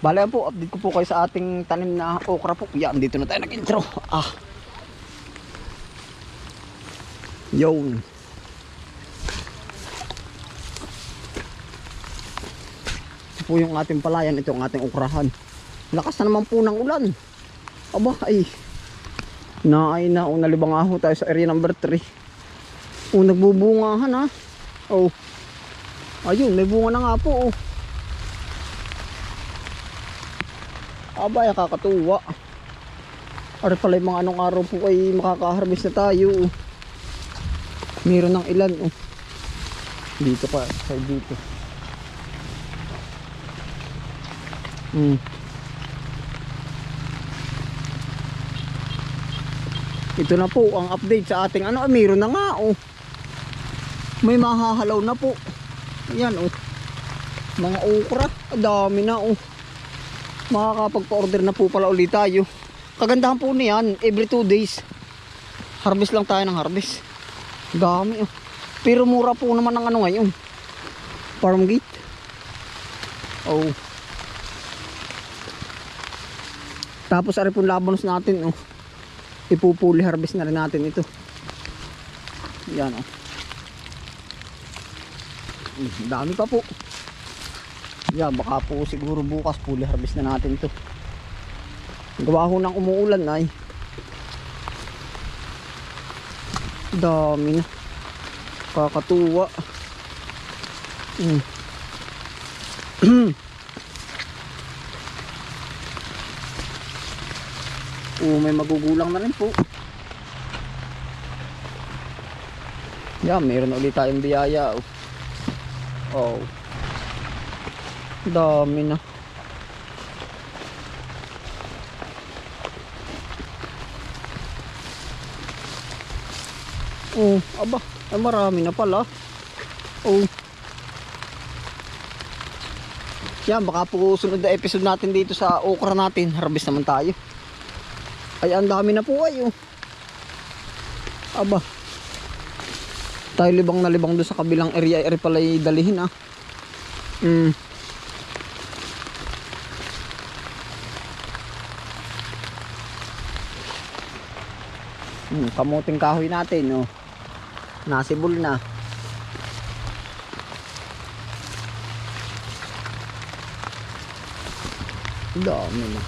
Bale po, update ko po kayo sa ating tanim na okra po. Yan, dito na tayo nag-intro. Ah. Yun. Ito po yung ating palayan, ito yung ating okrahan. Lakas na naman po ng ulan. Aba, ay. Na ay na, o nalibang aho tayo sa area number 3. O, nagbubungahan ha. Oh. Ayun, may bunga na nga po oh. Abay, kakatuwa. Ari pala yung mga anong araw po ay makakaharvest na tayo. Meron ng ilan. Oh. Dito pa, sa dito. Hmm. Ito na po ang update sa ating ano, ah, meron na nga oh. May mahahalaw na po. Ayan oh. Mga okra, dami na oh makakapagpa-order na po pala ulit tayo. Kagandahan po niyan, every 2 days. Harvest lang tayo ng harvest. Dami oh. Pero mura po naman ang ano ngayon. Farm gate. Oh. Tapos ari po labanos natin oh. Ipupuli harvest na rin natin ito. Yan oh. Mm, Dami pa po. Yan, baka po siguro bukas fully harvest na natin to. Gawa ho ng umuulan ay. Dami na. Kakatuwa. Mm. oh, may magugulang na rin po. Yan, meron ulit tayong biyaya. Oh. oh. Dami na. Oh, aba, ay marami na pala. Oh. Yan, baka po sunod na episode natin dito sa okra natin. Harvest naman tayo. Ay, ang dami na po ay oh. Aba. Tayo libang na libang doon sa kabilang area. Area pala dalihin ah. Mm. Hmm, kamuting kahoy natin, no. Nasibol na. Dami na.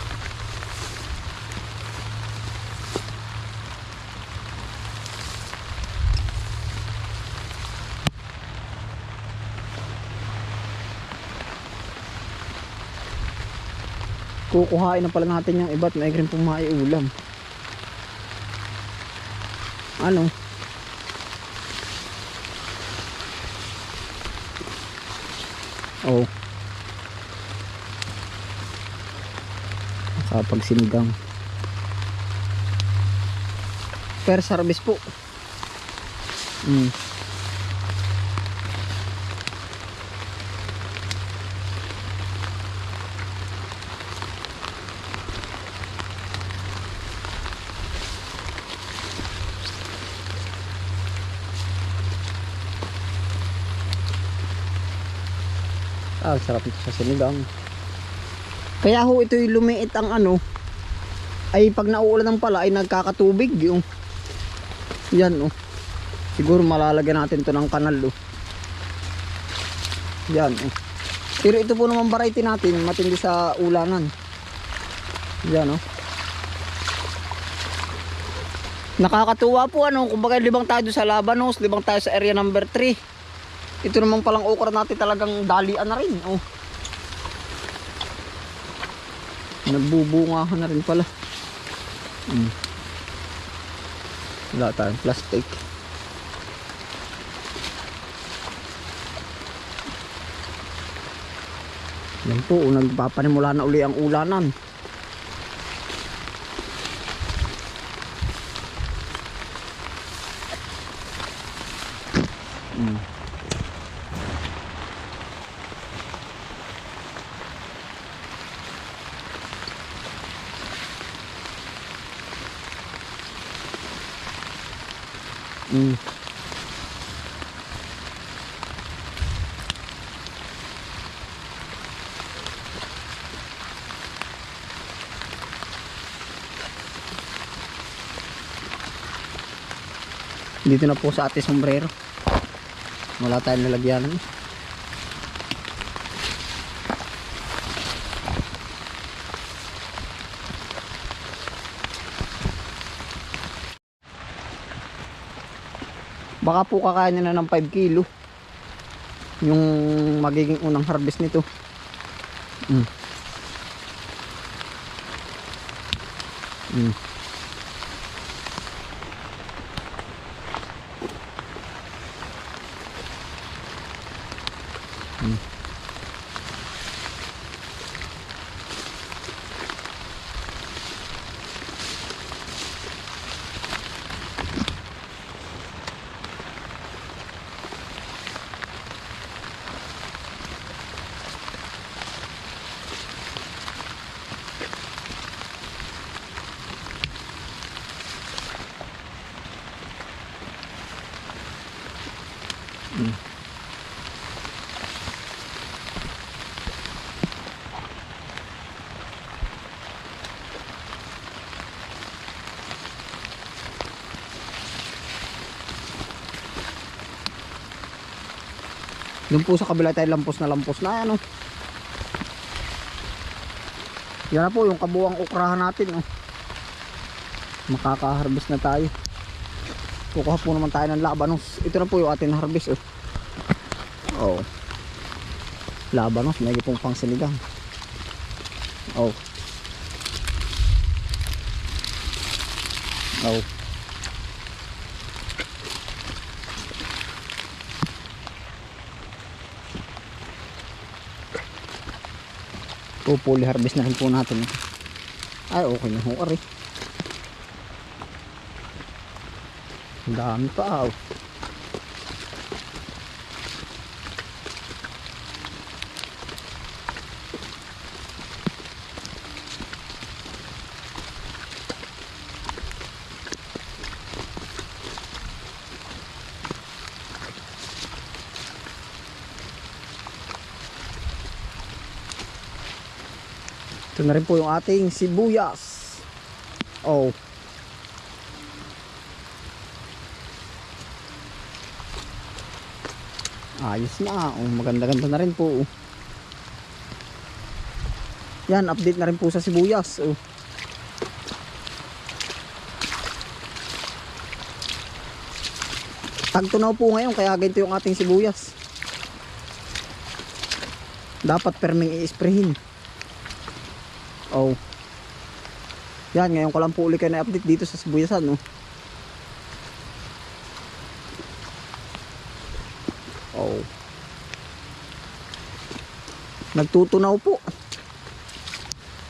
Kukuhain na pala natin yung iba't may rin pong maiulam. Ano? Oh. Kapag sinigang. Per service po. Mm. Ah, sarap ito sa sinigang. Kaya ho ito yung lumiit ang ano ay pag nauulan ng pala ay nagkakatubig yung yan oh. Siguro malalagyan natin to ng kanal oh. Yan oh. Pero ito po naman variety natin matindi sa ulanan. Yan oh. Nakakatuwa po ano, kumbaga libang tayo sa Labanos, libang tayo sa area number 3. Ito naman palang okra natin talagang dalian na rin. Oh. Nagbubungahan na rin pala. Hmm. Wala tayong plastic. Yan po, nagpapanimula na uli ang ulanan. Mm. Dito na po sa ate sombrero. Wala tayong nalagyanan. Eh. Baka po kakain na ng 5 kilo. Yung magiging unang harvest nito. Mm. Mm. Doon po sa kabila tayo lampos na lampos na ano. Yan na po yung kabuang ukrahan natin oh. Makaka-harvest na tayo. Kukuha po naman tayo ng labanos. Ito na po yung ating harvest oh. Oh. Labanos, may pong pang sinigang. Oh. Oh. Pupuli harvest na rin po natin. Ay, okay na ho, ari. Ang dami pa, oh. Ito na rin po yung ating sibuyas. Oh. Ayos na. Oh, maganda-ganda na rin po. Yan, update na rin po sa sibuyas. Oh. Tagtunaw po ngayon kaya ganito yung ating sibuyas. Dapat perming i-sprayhin. Oh. Yan, ngayon ko lang po uli kayo na-update dito sa Sibuyasan, no. Oh. Nagtutunaw po.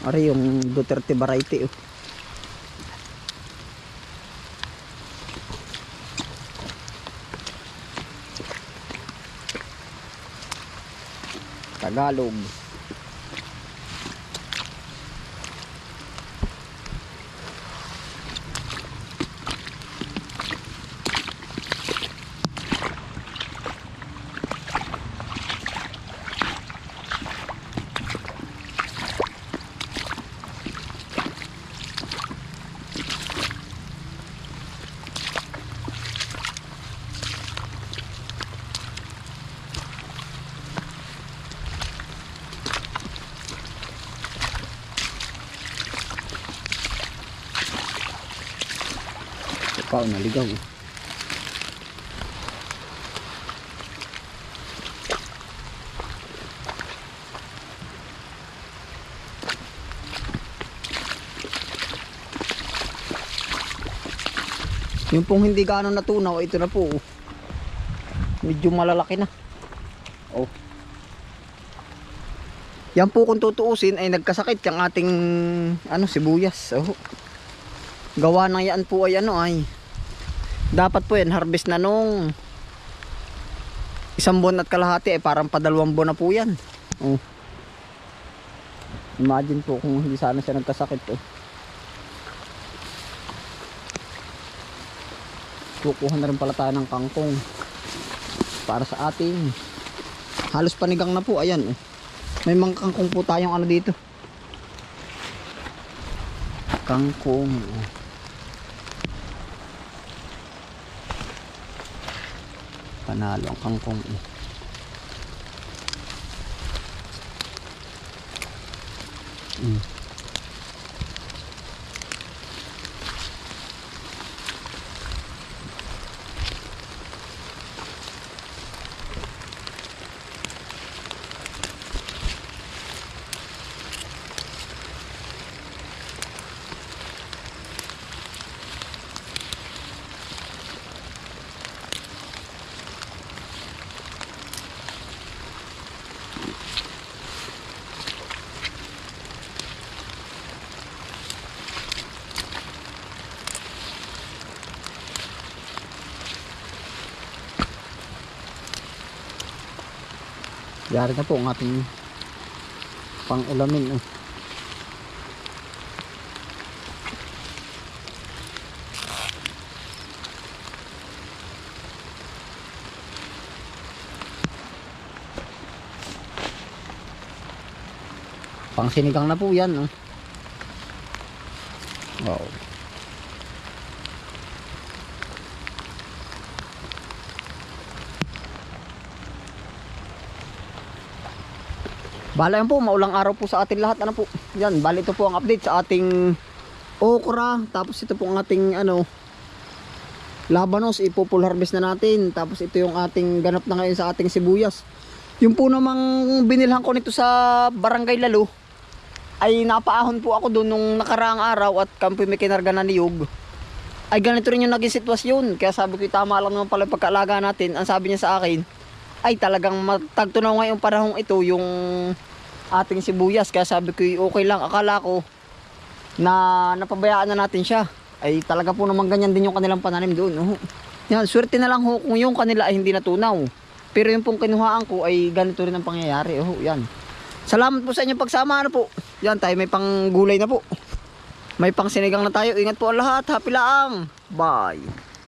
Ari yung Duterte variety, oh. Tagalog. Oh, naligaw. Yung pong hindi gaano natunaw, ito na po. Medyo malalaki na. Oh. Yan po kung tutuusin ay nagkasakit yung ating ano sibuyas. Oh. Gawa ng yan po ay ano ay dapat po yan harvest na nung isang buwan at kalahati ay parang padalawang buwan na po yan. Oh. Imagine po kung hindi sana siya nagkasakit oh. Kukuha na rin pala tayo ng kangkong para sa ating halos panigang na po ayan oh. May mga kangkong po tayong ano dito. Kangkong. Panalo ang kangkong. eh. Mm. Yari na po ang ating pang ulamin. Oh. Pang sinigang na po yan. Oh. Wow. Bala yan po, maulang araw po sa ating lahat. Ano po? Yan, bali ito po ang update sa ating okra. Tapos ito po ang ating ano, labanos. Ipopul harvest na natin. Tapos ito yung ating ganap na ngayon sa ating sibuyas. Yung po namang binilhan ko nito sa Barangay Lalo ay napaahon po ako doon nung nakaraang araw at kampi may kinarga na niyog. Ay ganito rin yung naging sitwasyon. Kaya sabi ko tama lang naman pala pagkaalaga natin. Ang sabi niya sa akin, ay talagang matagtunaw ngayong panahong ito yung ating sibuyas. Kaya sabi ko okay lang. Akala ko na napabayaan na natin siya. Ay talaga po naman ganyan din yung kanilang pananim doon. Oh. Yan, swerte na lang ho kung yung kanila ay hindi natunaw. Pero yung pong kinuhaan ko ay ganito rin ang pangyayari. Oh, yan. Salamat po sa inyong pagsama. Ano po? Yan, tayo may pang gulay na po. May pang sinigang na tayo. Ingat po ang lahat. Happy lang. Bye.